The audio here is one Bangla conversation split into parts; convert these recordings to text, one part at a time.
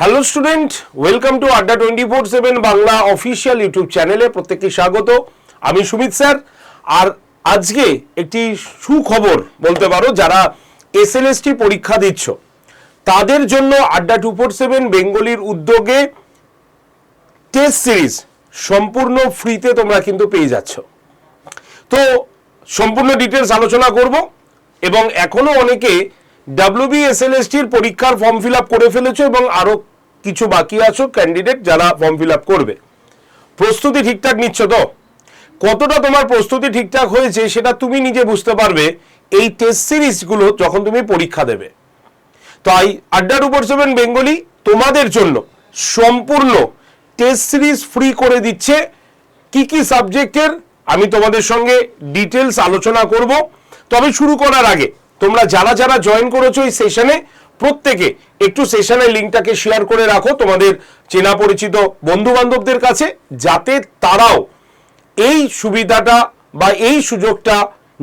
Hello student welcome to Adda twenty four seven Bangla official YouTube চ্যানেলে প্রত্যেককে স্বাগত। আমি সুমিত স্যার। আর আজকে একটি সুখবর বলতে পারো, যারা এসএলএসটি পরীক্ষা দিচ্ছ, তাদের জন্য আড্ডা টু ফোর সেভেন বেঙ্গলির উদ্যোগে টেস্ট সিরিজ সম্পূর্ণ ফ্রিতে তোমরা কিন্তু পেয়ে যাচ্ছ। তো সম্পূর্ণ ডিটেলস আলোচনা করব, এবং এখনও অনেকে ডাব্লিউবিএসএলএসটির পরীক্ষার ফর্ম ফিল করে ফেলেছো এবং আরও কিছু বাকি আছো ক্যান্ডিডেট যারা ফর্ম ফিল করবে। প্রস্তুতি ঠিকঠাক নিচ্ছ তো? কতটা তোমার প্রস্তুতি ঠিকঠাক হয়েছে সেটা তুমি নিজে বুঝতে পারবে এই টেস্ট সিরিজগুলো যখন তুমি পরীক্ষা দেবে। তাই আড্ডার উপর সেভেন বেঙ্গলি তোমাদের জন্য সম্পূর্ণ টেস্ট সিরিজ ফ্রি করে দিচ্ছে। কি কি সাবজেক্টের আমি তোমাদের সঙ্গে ডিটেলস আলোচনা করব। তবে শুরু করার আগে তোমরা যারা যারা জয়েন করেছ এই সেশনে প্রত্যেকে একটু সেশনের লিঙ্কটাকে শেয়ার করে রাখো তোমাদের চেনা পরিচিত বন্ধু বান্ধবদের কাছে, যাতে তারাও এই সুবিধাটা বা এই সুযোগটা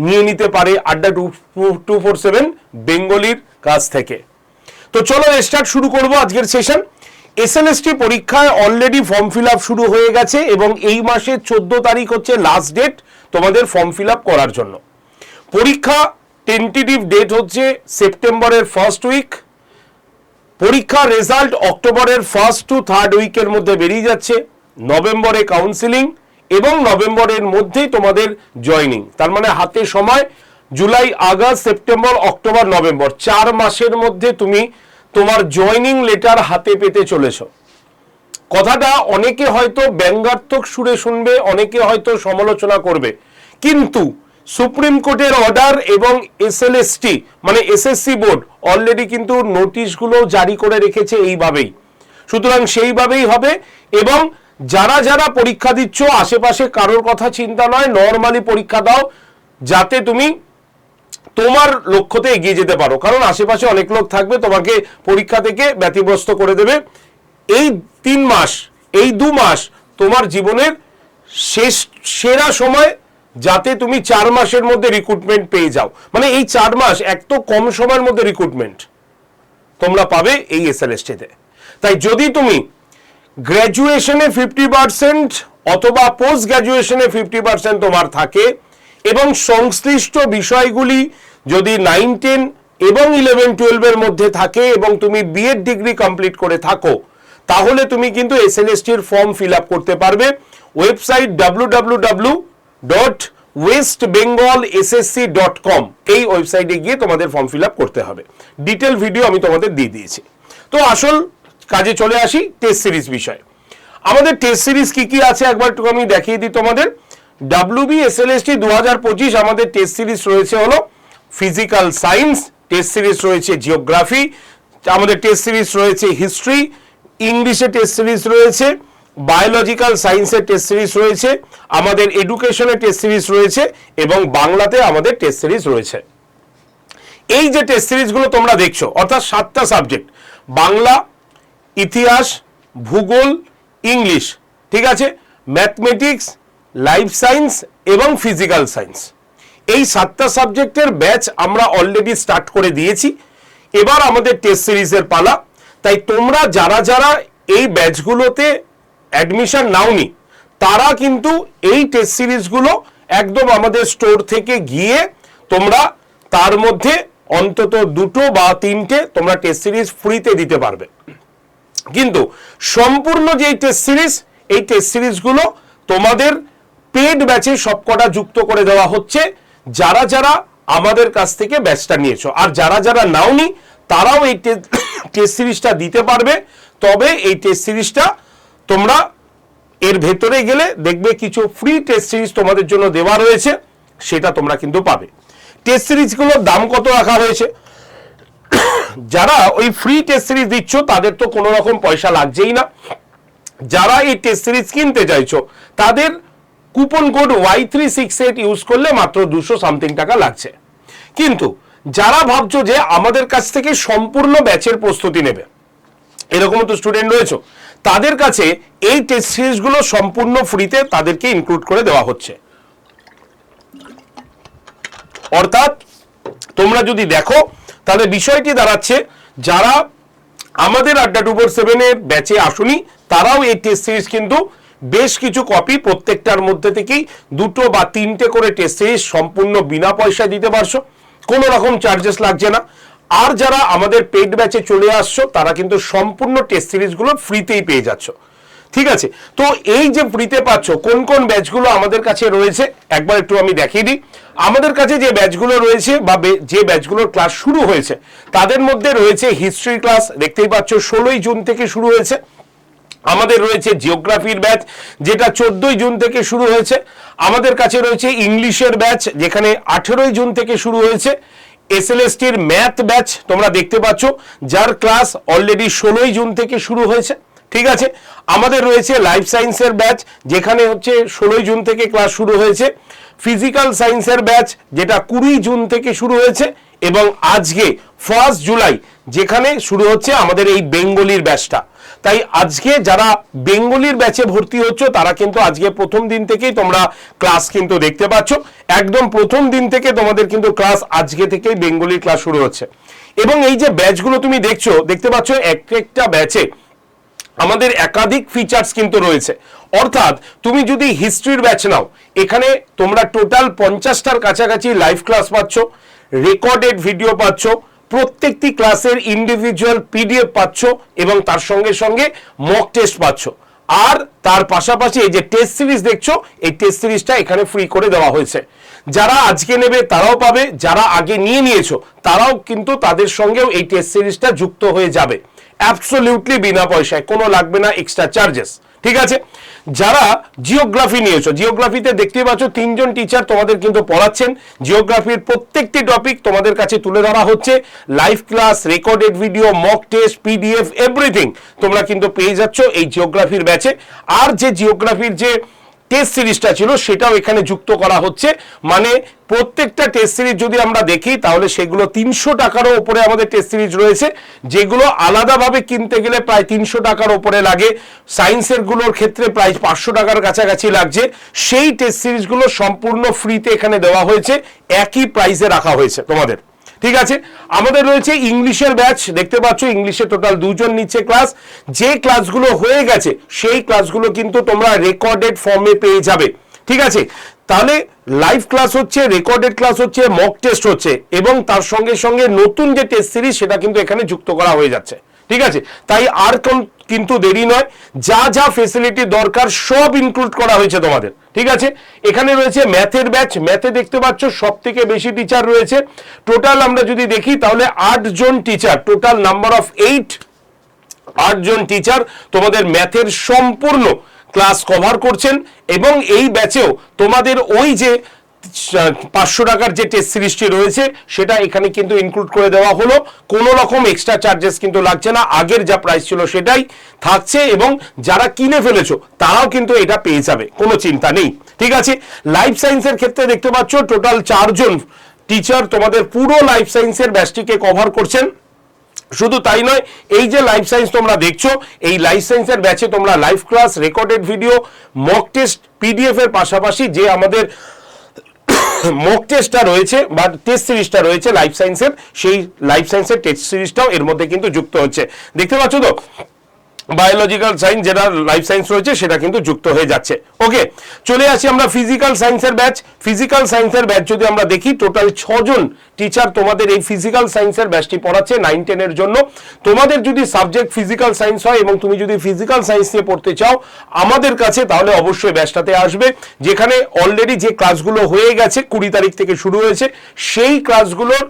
নিয়ে নিতে পারে Adda two two four seven বেঙ্গলির কাছ থেকে। তো চলো স্টার্ট শুরু করব আজকের সেশন এসএলএসটি পরীক্ষায় অলরেডি ফর্ম ফিল শুরু হয়ে গেছে এবং এই মাসের চোদ্দ তারিখ হচ্ছে লাস্ট ডেট তোমাদের ফর্ম ফিল করার জন্য। পরীক্ষা টেন্টেটিভ ডেট হচ্ছে সেপ্টেম্বরের ফার্স্ট উইক পরীক্ষার রেজাল্ট অক্টোবরের ফার্স্ট টু থার্ড উইকের মধ্যে বেরিয়ে যাচ্ছে। নভেম্বরে কাউন্সিলিং এবং নভেম্বরের মধ্যেই তোমাদের জয়নিং তার মানে হাতে সময় July August September October November চার মাসের মধ্যে তুমি তোমার জয়নিং লেটার হাতে পেতে চলেছ। কথাটা অনেকে হয়তো ব্যঙ্গাত্মক সুরে শুনবে, অনেকে হয়তো সমালোচনা করবে। কিন্তু সুপ্রিম কোর্টের অর্ডার এবং এসএলএসটি মানে এসএসসি বোর্ড অলরেডি কিন্তু নোটিশগুলো জারি করে রেখেছে এইভাবেই। সুতরাং সেইভাবেই হবে এবং যারা যারা পরীক্ষা দিচ্ছ, আশেপাশে কারোর কথা চিন্তা নয় নর্মালি পরীক্ষা দাও, যাতে তুমি তোমার লক্ষ্যতে এগিয়ে যেতে পারো। কারণ আশেপাশে অনেক লোক থাকবে, তোমাকে পরীক্ষা থেকে ব্যতিগ্রস্ত করে দেবে। এই তিন মাস, এই দু মাস তোমার জীবনের শেষ, সেরা সময় যাতে তুমি চার মাসের মধ্যে রিক্রুটমেন্ট পেয়ে যাও। মানে এই চার মাস এক তো কম সময়ের মধ্যে রিক্রুটমেন্ট তোমরা পাবে এই এস এসএলএসটিতে তাই যদি তুমি গ্র্যাজুয়েশনে ফিফটি পার্সেন্ট অথবা পোস্ট গ্র্যাজুয়েশনে ফিফটি পার্সেন্ট তোমার থাকে এবং সংশ্লিষ্ট বিষয়গুলি যদি নাইন টেন এবং ইলেভেন টুয়েলভের মধ্যে থাকে এবং তুমি বিএড ডিগ্রি কমপ্লিট করে থাকো, তাহলে তুমি কিন্তু এস এসএলএসটির ফর্ম ফিল আপ করতে পারবে। Website W W W dot West Bengal SSC dot com এই ওয়েবসাইটে গিয়ে তোমাদের ফর্ম ফিল আপ করতে হবে। ডিটেল ভিডিও আমি তোমাদের দিয়ে দিয়েছি। তো আসল কাজে চলে আসি টেস্ট সিরিজ বিষয়। আমাদের টেস্ট সিরিজ কি কি আছে একবার একটু আমি দেখিয়ে দিই তোমাদের। ডাব্লিউবি এসএলএসটি দু হাজার পঁচিশ আমাদের টেস্ট সিরিজ রয়েছে হলো ফিজিক্যাল সায়েন্স টেস্ট সিরিজ রয়েছে জিওগ্রাফি আমাদের টেস্ট সিরিজ রয়েছে হিস্ট্রি ইংলিশে টেস্ট সিরিজ রয়েছে। বায়োলজিক্যাল সায়েন্সের টেস্ট সিরিজ রয়েছে, আমাদের এডুকেশনের টেস্ট সিরিজ রয়েছে এবং বাংলাতে আমাদের টেস্ট সিরিজ রয়েছে। এই যে টেস্ট সিরিজগুলো তোমরা দেখছ, অর্থাৎ সাতটা সাবজেক্ট বাংলা, ইতিহাস, ভূগোল, ইংলিশ, ঠিক আছে? ম্যাথমেটিক্স লাইফ সায়েন্স এবং ফিজিক্যাল সায়েন্স এই সাতটা সাবজেক্টের ব্যাচ আমরা অলরেডি স্টার্ট করে দিয়েছি। এবার আমাদের টেস্ট সিরিজের পালা। তাই তোমরা যারা যারা এই ব্যাচগুলোতে অ্যাডমিশন নাওনি। তারা কিন্তু এই টেস্ট সিরিজগুলো একদম আমাদের স্টোর থেকে গিয়ে তোমরা তার মধ্যে অন্তত দুটো বা তিনটে তোমরা টেস্ট সিরিজ ফ্রিতে দিতে পারবে। কিন্তু সম্পূর্ণ যে টেস্ট সিরিজ, এই টেস্ট সিরিজগুলো তোমাদের পেড ব্যাচে সবকটা যুক্ত করে দেওয়া হচ্ছে। যারা যারা আমাদের কাছ থেকে ব্যাচটা নিয়েছো, আর যারা যারা নাওনি, তারাও এই টেস্ট সিরিজটা দিতে পারবে। তবে এই টেস্ট সিরিজটা তোমরা এর ভেতরে গেলে দেখবে কিছু ফ্রি টেস্ট সিরিজ তোমাদের জন্য দেওয়া রয়েছে, সেটা তোমরা কিন্তু পাবে। টেস্ট সিরিজগুলোর দাম কত রাখা হয়েছে? যারা ওই ফ্রি টেস্ট সিরিজ দিচ্ছ, তাদের তো কোনো রকম পয়সা লাগছেই না। যারা এই টেস্ট সিরিজ কিনতে চাইছো, তাদের coupon code Y three six eight use করলে মাত্র দুশো সামথিং টাকা লাগছে। কিন্তু যারা ভাবছ যে আমাদের কাছ থেকে সম্পূর্ণ ব্যাচের প্রস্তুতি নেবে এরকম তো স্টুডেন্ট রয়েছে তাদের কাছে এই টেস্ট সিরিজগুলো সম্পূর্ণ ফ্রিতে তাদেরকে ইনক্লুড করে দেওয়া হচ্ছে। অর্থাৎ তোমরা যদি দেখো, তাহলে বিষয়টি দাঁড়াচ্ছে, যারা আমাদের আড্ডা টু ফোর সেভেনের ব্যাচে আসুনি, তারাও এই টেস্ট সিরিজ কিন্তু বেশ কিছু কপি প্রত্যেকটার মধ্যে থেকেই দুটো বা তিনটে করে টেস্ট সিরিজ সম্পূর্ণ বিনা পয়সায় দিতে পারছ। কোনো রকম চার্জেস লাগছে না। আর যারা আমাদের পেড ব্যাচে চলে আসছো, তারা কিন্তু সম্পূর্ণ টেস্ট সিরিজগুলো ফ্রিতেই পেয়ে যাচ্ছ। ঠিক আছে? তো এই যে ফ্রিতে পাচ্ছ, কোন কোন ব্যাচগুলো আমাদের কাছে রয়েছে, একবার একটু আমি দেখিয়ে দিই। আমাদের কাছে যে ব্যাচগুলো রয়েছে বা যে ব্যাচগুলোর ক্লাস শুরু হয়েছে, তাদের মধ্যে রয়েছে হিস্ট্রি ক্লাস দেখতেই পাচ্ছ, ষোলোই জুন থেকে শুরু হয়েছে। আমাদের রয়েছে জিওগ্রাফির ব্যাচ যেটা চোদ্দই জুন থেকে শুরু হয়েছে। আমাদের কাছে রয়েছে ইংলিশের ব্যাচ যেখানে আঠেরোই জুন থেকে শুরু হয়েছে। এসএলএসটির ম্যাথ ব্যাচ তোমরা দেখতে পাচ্ছ, যার ক্লাস অলরেডি ষোলোই জুন থেকে শুরু হয়েছে। ঠিক আছে? আমাদের রয়েছে লাইফ সায়েন্সের ব্যাচ, যেখানে হচ্ছে ষোলোই জুন থেকে ক্লাস শুরু হয়েছে। ফিজিক্যাল সায়েন্সের ব্যাচ, যেটা কুড়ি জুন থেকে শুরু হয়েছে, এবং আজকে ফার্স্ট জুলাই যেখানে শুরু হচ্ছে আমাদের এই বেঙ্গলির ব্যাচটা। তাই আজকে যারা বেঙ্গলির ব্যাচে ভর্তি হচ্ছ, তারা কিন্তু আজকে প্রথম দিন থেকেই তোমরা ক্লাস কিন্তু দেখতে পাচ্ছ। একদম প্রথম দিন থেকে তোমাদের কিন্তু ক্লাস আজকে থেকেই বেঙ্গলির ক্লাস শুরু হচ্ছে। এবং এই যে ব্যাচগুলো তুমি দেখছ, দেখতে পাচ্ছ এক একটা ব্যাচে আমাদের একাধিক ফিচার্স কিন্তু রয়েছে। অর্থাৎ তুমি যদি হিস্ট্রির ব্যাচ নাও, এখানে তোমরা টোটাল পঞ্চাশটার কাছাকাছি লাইভ ক্লাস পাচ্ছ রেকর্ডেড ভিডিও পাচ্ছ প্রত্যেকটি ক্লাসের ইন্ডিভিজুয়াল পিডিএফ পাচ্ছ এবং তার সঙ্গে সঙ্গে মক টেস্ট পাচ্ছ। আর তার পাশাপাশি এই যে টেস্ট সিরিজ দেখছ, এই টেস্ট সিরিজটা এখানে ফ্রি করে দেওয়া হয়েছে। যারা আজকে নেবে তারাও পাবে, যারা আগে নিয়ে নিয়েছো তারাও কিন্তু তাদের সঙ্গেও এই টেস্ট সিরিজটা যুক্ত হয়ে যাবে। অ্যাবসোলিউটলি বিনা পয়সায়, কোনো লাগবে না এক্সট্রা চার্জেস ঠিক আছে? যারা জিওগ্রাফি নিয়েছো জিওগ্রাফিতে দেখতে পাচ্ছ তিনজন টিচার তোমাদের কিন্তু পড়াচ্ছেন। জিওগ্রাফির প্রত্যেকটি টপিক তোমাদের কাছে তুলে ধরা হচ্ছে। Live class recorded video mock test PDF everything তোমরা কিন্তু পেয়ে যাচ্ছ এই জিওগ্রাফির ব্যাচে আর যে জিওগ্রাফির যে টেস্ট সিরিজটা ছিল, সেটাও এখানে যুক্ত করা হচ্ছে। মানে প্রত্যেকটা টেস্ট সিরিজ যদি আমরা দেখি, তাহলে সেগুলো তিনশো টাকারও ওপরে আমাদের টেস্ট সিরিজ রয়েছে। যেগুলো আলাদাভাবে কিনতে গেলে প্রায় তিনশো টাকার ওপরে লাগে। সায়েন্সেরগুলোর ক্ষেত্রে প্রায় পাঁচশো টাকার কাছাকাছি লাগছে। সেই টেস্ট সিরিজগুলো সম্পূর্ণ ফ্রিতে এখানে দেওয়া হয়েছে। একই প্রাইসে রাখা হয়েছে তোমাদের। ঠিক আছে? আমাদের রয়েছে ইংলিশের ব্যাচ, দেখতে পাচ্ছ ইংলিশে টোটাল দুজন নিচ্ছে ক্লাস। যে ক্লাসগুলো হয়ে গেছে, সেই ক্লাসগুলো কিন্তু তোমরা রেকর্ডেড ফর্মে পেয়ে যাবে। ঠিক আছে? তাহলে লাইভ ক্লাস হচ্ছে, রেকর্ডেড ক্লাস হচ্ছে মক টেস্ট হচ্ছে এবং তার সঙ্গে সঙ্গে নতুন যে টেস্ট সিরিজ সেটা কিন্তু এখানে যুক্ত করা হয়ে যাচ্ছে। ঠিক আছে? তাই আর কোন- কিন্তু দেরি নয়। যা যা ফেসিলিটি দরকার, সব ইনক্লুড করা হয়েছে তোমাদের। ঠিক আছে? এখানে রয়েছে ম্যাথের ব্যাচ ম্যাথে দেখতে পাচ্ছ সব থেকে বেশি টিচার রয়েছে। টোটাল আমরা যদি দেখি, তাহলে আটজন teacher total number of eight আটজন টিচার তোমাদের ম্যাথের সম্পূর্ণ ক্লাস কভার করছেন। এবং এই ব্যাচেও তোমাদের ওই যে পাঁচশো টাকার যে টেস্ট সিরিজটি রয়েছে, সেটা এখানে কিন্তু ইনক্লুড করে দেওয়া হলো। কোনো রকম এক্সট্রা চার্জেস কিন্তু লাগছে না। আগের যা প্রাইস ছিল সেটাই থাকছে এবং যারা কিনে ফেলেছো, তারাও কিন্তু এটা পেয়ে যাবে। কোনো চিন্তা নেই। ঠিক আছে? লাইফ সায়েন্সের ক্ষেত্রে দেখতে পাচ্ছ টোটাল চারজন টিচার তোমাদের পুরো লাইফ সায়েন্সের ব্যাচটিকে কভার করছেন। শুধু তাই নয়, এই যে লাইফ সায়েন্স তোমরা দেখছ, এই লাইফ সায়েন্সের ব্যাচে তোমরা live class recorded video mock test PDF এর পাশাপাশি যে আমাদের মক টেস্টটা রয়েছে বা টেস্ট সিরিজটা রয়েছে লাইফ সায়েন্সের সেই লাইফ সায়েন্সের টেস্ট সিরিজটাও এর মধ্যে কিন্তু যুক্ত হচ্ছে। দেখতে পাচ্ছ তো? বায়োলজিক্যাল সায়েন্স যেটা লাইফ সায়েন্স রয়েছে, সেটা কিন্তু যুক্ত হয়ে যাচ্ছে। ওকে চলে আসি আমরা ফিজিক্যাল সায়েন্সের ব্যাচ ফিজিক্যাল সায়েন্সের ব্যাচ যদি আমরা দেখি টোটাল ছজন টিচার তোমাদের এই ফিজিক্যাল সায়েন্সের ব্যাচটি পড়াচ্ছে নাইন টেনের জন্য। তোমাদের যদি সাবজেক্ট ফিজিক্যাল সায়েন্স হয় এবং তুমি যদি ফিজিক্যাল সায়েন্স নিয়ে পড়তে চাও, আমাদের কাছে তাহলে অবশ্যই ব্যাচটাতে আসবে। যেখানে অলরেডি যে ক্লাসগুলো হয়ে গেছে, কুড়ি তারিখ থেকে শুরু হয়েছে, সেই ক্লাসগুলোর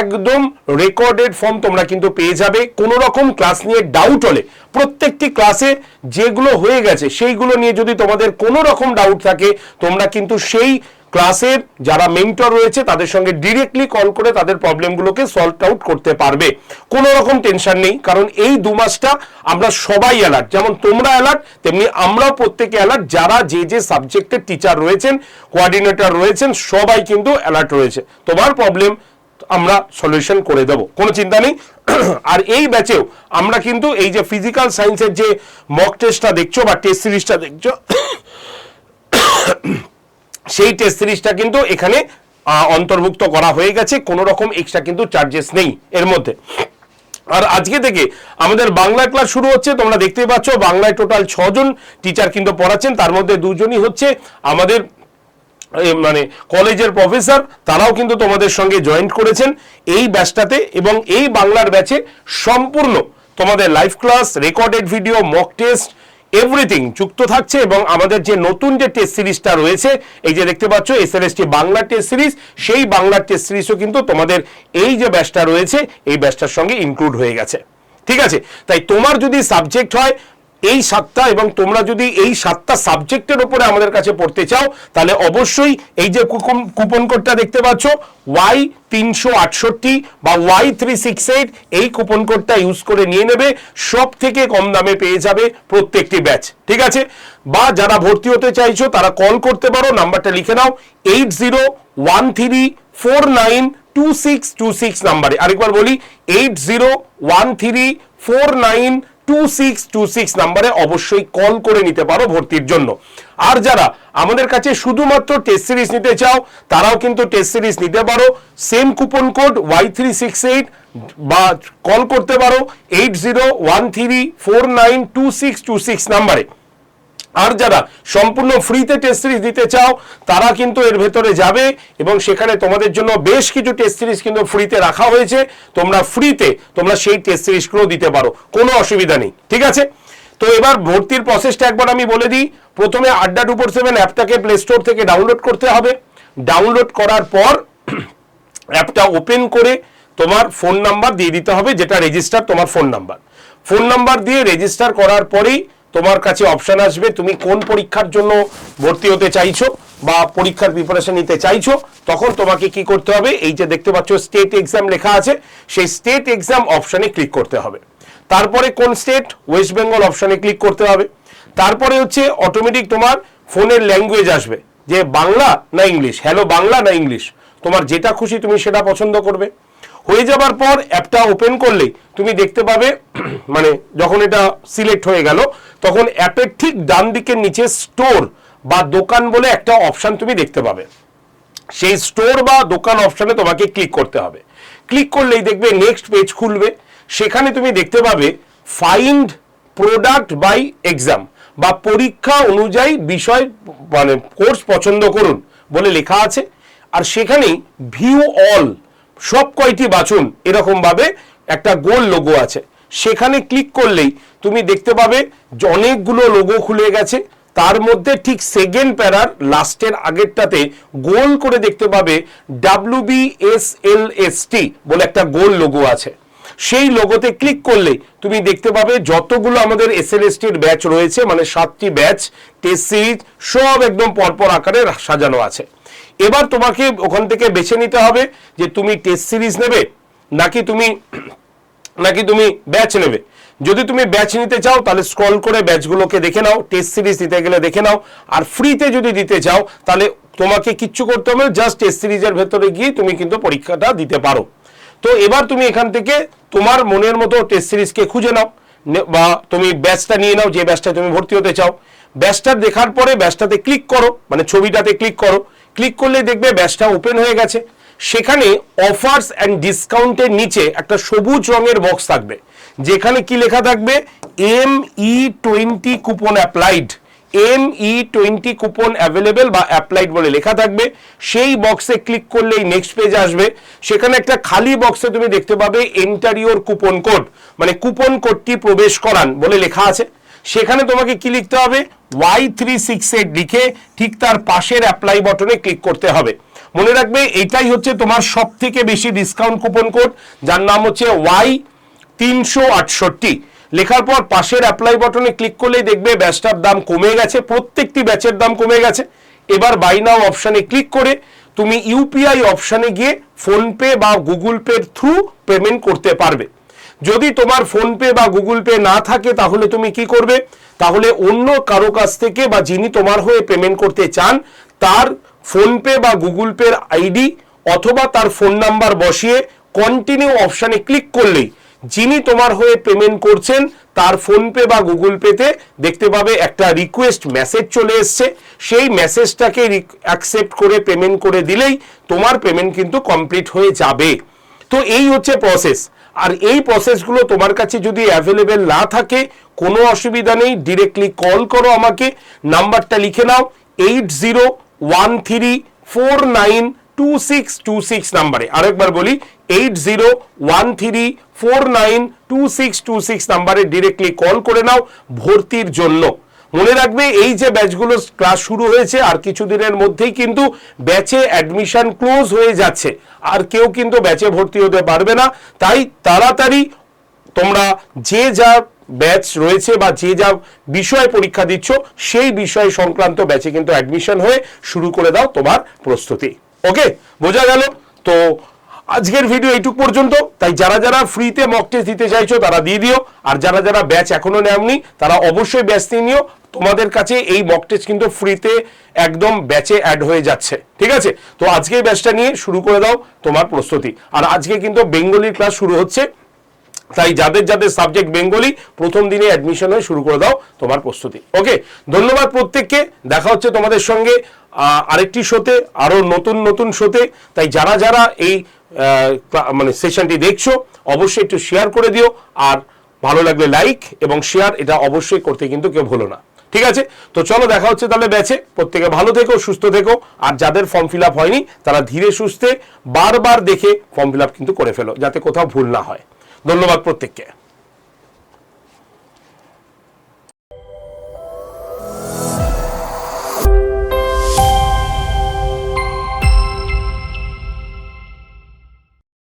একদম রেকর্ডেড ফর্ম তোমরা কিন্তু পেয়ে যাবে। কোনো রকম ক্লাস নিয়ে ডাউট হলে, প্রত্যেকটি ক্লাসে যেগুলো হয়ে গেছে, সেইগুলো নিয়ে যদি তোমাদের কোনো রকম ডাউট থাকে, তোমরা কিন্তু সেই ক্লাসের যারা মেন্টর রয়েছে, তাদের সঙ্গে ডিরেক্টলি কল করে তাদের প্রবলেমগুলোকে সলভ আউট করতে পারবে। কোনো রকম টেনশন নেই, কারণ এই দু মাসটা আমরা সবাই অ্যালার্ট যেমন তোমরা অ্যালার্ট তেমনি আমরাও প্রত্যেকে অ্যালার্ট যারা যে যে সাবজেক্টের টিচার রয়েছেন কোয়ার্ডিনেটর রয়েছেন, সবাই কিন্তু অ্যালার্ট রয়েছে। তোমার প্রবলেম আমরা সলিউশন করে দেব। কোনো চিন্তা নেই। আর এই ব্যাচেও আমরা কিন্তু এই যে ফিজিক্যাল সায়েন্সের যে মক টেস্টটা দেখছ বা টেস্ট সিরিজটা দেখছ, সেই টেস্ট সিরিজটা কিন্তু এখানে অন্তর্ভুক্ত করা হয়ে গেছে। কোনো রকম এক্সট্রা কিন্তু চার্জেস নেই এর মধ্যে। আর আজকে থেকে আমাদের বাংলা ক্লাস শুরু হচ্ছে। তোমরা দেখতেই পাচ্ছ, বাংলায় টোটাল ছজন টিচার কিন্তু পড়াচ্ছেন। তার মধ্যে দুজনই হচ্ছে আমাদের মানে কলেজের প্রফেসর তারাও কিন্তু তোমাদের সঙ্গে জয়েন্ট করেছেন। এই ব্যাচটাতে এবং এই বাংলার ব্যাচে সম্পূর্ণ তোমাদের live class recorded video mock test everything যুক্ত থাকছে এবং আমাদের যে নতুন যে টেস্ট সিরিজটা রয়েছে, এই যে দেখতে পাচ্ছ S L Bangla test series সেই বাংলার টেস্ট সিরিজও কিন্তু তোমাদের এই যে ব্যাচটা রয়েছে, এই ব্যাচটার সঙ্গে ইনক্লুড হয়ে গেছে। ঠিক আছে? তাই তোমার যদি সাবজেক্ট হয় এই সাতটা এবং তোমরা যদি এই সাতটা সাবজেক্টের উপরে আমাদের কাছে পড়তে চাও, তাহলে অবশ্যই এই যে কুপন- কুপন কোডটা দেখতে পাচ্ছ ওয়াই তিনশো আটষট্টি বা ওয়াই থ্রি সিক্স এইট এই কুপন কোডটা ইউজ করে নিয়ে নেবে সব থেকে কম দামে পেয়ে যাবে প্রত্যেকটি ব্যাচ, ঠিক আছে? বা যারা ভর্তি হতে চাইছো, তারা কল করতে পারো, নাম্বারটা লিখে নাও eight zero one three four nine two six two six নাম্বারে। আরেকবার বলি eight zero one three four nine two six two six নাম্বারে অবশ্যই কল করে নিতে পারো ভর্তির জন্য। আর যারা আমাদের কাছে শুধুমাত্র টেস্ট সিরিজ নিতে চাও, তারাও কিন্তু টেস্ট সিরিজ নিতে পারো। Same coupon code Y three six eight বা কল করতে পারো eight zero one three four nine two six two six নাম্বারে। আর যারা সম্পূর্ণ ফ্রিতে টেস্ট সিরিজ দিতে চাও, তারা কিন্তু এর ভেতরে যাবে এবং সেখানে তোমাদের জন্য বেশ কিছু টেস্ট সিরিজ কিন্তু ফ্রিতে রাখা হয়েছে। তোমরা ফ্রিতে, তোমরা সেই টেস্ট সিরিজগুলো দিতে পারো। কোনো অসুবিধা নেই, ঠিক আছে? তো এবার ভর্তির প্রসেসটা একবার আমি বলে দিই। প্রথমে আড্ডা টু ফোর সেভেন অ্যাপটাকে প্লে স্টোর থেকে ডাউনলোড করতে হবে। ডাউনলোড করার পর অ্যাপটা ওপেন করে তোমার ফোন নাম্বার দিয়ে দিতে হবে, যেটা রেজিস্টার তোমার ফোন নাম্বার ফোন নাম্বার দিয়ে রেজিস্টার করার পরেই তোমার কাছে অপশন আসবে, তুমি কোন পরীক্ষার জন্য ভর্তি হতে চাইছো বা পরীক্ষার প্রিপারেশন নিতে চাইছো, তখন তোমাকে কি করতে হবে? এই যে দেখতে পাচ্ছ স্টেট এক্সাম লেখা আছে, সেই স্টেট এক্সাম অপশনে ক্লিক করতে হবে। তারপরে কোন স্টেট ওয়েস্ট বেঙ্গল অপশনে ক্লিক করতে হবে। তারপরে হচ্ছে অটোমেটিক তোমার ফোনের ল্যাঙ্গুয়েজ আসবে, যে বাংলা না ইংলিশ হ্যালো বাংলা না ইংলিশ তোমার যেটা খুশি তুমি সেটা পছন্দ করবে। হয়ে যাবার পর অ্যাপটা ওপেন করলেই তুমি দেখতে পাবে মানে যখন এটা সিলেক্ট হয়ে গেল, তখন অ্যাপের ঠিক ডান দিকের নিচে স্টোর বা দোকান বলে একটা অপশান তুমি দেখতে পাবে। সেই স্টোর বা দোকান অপশানে তোমাকে ক্লিক করতে হবে। ক্লিক করলেই দেখবে নেক্সট পেজ খুলবে। সেখানে তুমি দেখতে পাবে ফাইন্ড প্রোডাক্ট বাই এক্সাম বা পরীক্ষা অনুযায়ী বিষয় মানে কোর্স পছন্দ করুন বলে লেখা আছে। আর সেখানেই ভিউ অল সব কয়টি বাছুন এরকম ভাবে একটা গোল লোগো আছে। সেখানে ক্লিক করলেই তুমি দেখতে পাবে অনেকগুলো লোগো খুলে গেছে। তার মধ্যে ঠিক সেকেন্ড প্যারার লাস্টের আগেরটাতে গোল করে দেখতে পাবে W B S L S T বলে একটা গোল লোগো আছে। সেই লোগোতে ক্লিক করলে তুমি দেখতে পাবে যতগুলো আমাদের এস এল এর ব্যাচ রয়েছে মানে সাতটি ব্যাচ টেস্ট সিরিজ সব একদম পরপর আকারে সাজানো আছে। এবার তোমাকে ওখান থেকে বেছে নিতে হবে যে তুমি টেস্ট সিরিজ নেবে নাকি তুমি নাকি তুমি ব্যাচ নেবে। যদি তুমি ব্যাচ নিতে চাও, তাহলে স্ক্রল করে ব্যাচগুলোকে দেখে নাও টেস্ট সিরিজ দিতে গেলে দেখে নাও। আর ফ্রিতে যদি দিতে চাও, তাহলে তোমাকে কিচ্ছু করতে হবে জাস্ট টেস্ট সিরিজের ভেতরে গিয়ে তুমি কিন্তু পরীক্ষাটা দিতে পারো। তো এবার তুমি এখান থেকে তোমার মনের মতো টেস্ট সিরিজকে খুঁজে নাও বা তুমি ব্যাচটা নিয়ে নাও, যে ব্যাচটা তুমি ভর্তি হতে চাও। ব্যাচটা দেখার পরে ব্যাচটাতে ক্লিক করো মানে ছবিটাতে ক্লিক করো। ক্লিক করলে দেখবে ব্যাচটা ওপেন হয়ে গেছে। সেখানে অফার্স অ্যান্ড ডিসকাউন্টের নিচে একটা সবুজ রঙের বক্স থাকবে। যেখানে কি লেখা থাকবে? M E twenty coupon applied M E twenty coupon available বা অ্যাপ্লাইড বলে লেখা থাকবে। সেই বক্সে ক্লিক করলেই নেক্সট পেজ আসবে। সেখানে একটা খালি বক্সে তুমি দেখতে পাবে এন্টারিওর কুপন কোড মানে কুপন কোডটি প্রবেশ করান বলে লেখা আছে। সেখানে তোমাকে কি লিখতে হবে? ওয়াই থ্রি সিক্স এইট লিখে ঠিক তার পাশের অ্যাপ্লাই বটনে ক্লিক করতে হবে। মনে রাখবে, এটাই হচ্ছে তোমার সব থেকে বেশি ডিসকাউন্ট কুপন কোড যার নাম হচ্ছে ওয়াই তিনশো আটষট্টি লেখার পর পাশের অ্যাপ্লাই বটনে ক্লিক করলেই দেখবে ব্যাচটার দাম কমে গেছে, প্রত্যেকটি ব্যাচের দাম কমে গেছে। এবার বাই নাও অপশানে ক্লিক করে তুমি ইউপিআই অপশানে গিয়ে ফোনপে বা গুগল পের থ্রু পেমেন্ট করতে পারবে। যদি তোমার ফোনপে বা গুগল পে না থাকে, তাহলে তুমি কি করবে? তাহলে অন্য কারও কাছ থেকে বা যিনি তোমার হয়ে পেমেন্ট করতে চান, তার ফোনপে বা গুগল পের আইডি অথবা তার ফোন নাম্বার বসিয়ে কন্টিনিউ অপশানে ক্লিক করলেই যিনি তোমার হয়ে পেমেন্ট করছেন, তার ফোনপে বা গুগল পেতে দেখতে পাবে একটা রিকোয়েস্ট মেসেজ চলে এসছে। সেই মেসেজটাকে অ্যাকসেপ্ট করে পেমেন্ট করে দিলেই তোমার পেমেন্ট কিন্তু কমপ্লিট হয়ে যাবে। তো এই হচ্ছে প্রসেস আর এই প্রসেসগুলো তোমার কাছে যদি অ্যাভেলেবেল না থাকে, কোনো অসুবিধা নেই ডিরেক্টলি কল করো আমাকে, নাম্বারটা লিখে নাও eight zero one three four nine two six two six নাম্বারে। আরেকবার বলি eight zero one three four nine two six two six নাম্বারে ডিরেক্টলি কল করে নাও, ভর্তির জন্য। মনে রাখবে, এই যে ব্যাচগুলো ক্লাস শুরু হয়েছে, আর কিছুদিনের মধ্যেই কিন্তু ব্যাচে অ্যাডমিশন ক্লোজ হয়ে যাচ্ছে। আর কেউ কিন্তু ব্যাচে ভর্তি হতে পারবে না। তাই তাড়াতাড়ি তোমরা যে যা ব্যাচ রয়েছে বা যে যা বিষয়ে পরীক্ষা দিচ্ছ, সেই বিষয় সংক্রান্ত ব্যাচে কিন্তু অ্যাডমিশন হয়ে শুরু করে দাও তোমার প্রস্তুতি। ওকে? বোঝা গেল? তো আজকের ভিডিও এইটুক পর্যন্ত। তাই যারা যারা ফ্রিতে মক টেস্ট দিতে চাইছো, তারা দিয়ে দিও। আর যারা যারা ব্যাচ এখনও নেওনি, তারা অবশ্যই ব্যাচ নিয়ে নিও। তোমাদের কাছে এই মক টেস্ট কিন্তু ফ্রিতে একদম ব্যাচে অ্যাড হয়ে যাচ্ছে। ঠিক আছে? তো আজকে ব্যাচটা নিয়ে শুরু করে দাও তোমার প্রস্তুতি। আর আজকে কিন্তু বেঙ্গলির ক্লাস শুরু হচ্ছে। তাই যাদের যাদের সাবজেক্ট বেঙ্গলি, প্রথম দিনে অ্যাডমিশন হয়ে শুরু করে দাও তোমার প্রস্তুতি। ওকে ধন্যবাদ প্রত্যেককে। দেখা হচ্ছে তোমাদের সঙ্গে আরেকটি শোতে আরও নতুন নতুন শোতে তাই যারা যারা এই মানে সেশনটি দেখছ, অবশ্যই একটু শেয়ার করে দিও। আর ভালো লাগলে লাইক এবং শেয়ার এটা অবশ্যই করতে কিন্তু কেউ ভুলো না। ঠিক আছে? তো চলো দেখা হচ্ছে তাহলে ব্যাচে প্রত্যেকে ভালো থেকো, সুস্থ থেকো। আর যাদের ফর্ম ফিল আপ হয়নি, তারা ধীরে সুস্থে বারবার দেখে ফর্ম ফিল আপ কিন্তু করে ফেলো, যাতে কোথাও ভুল না হয়। ধন্যবাদ প্রত্যেককে।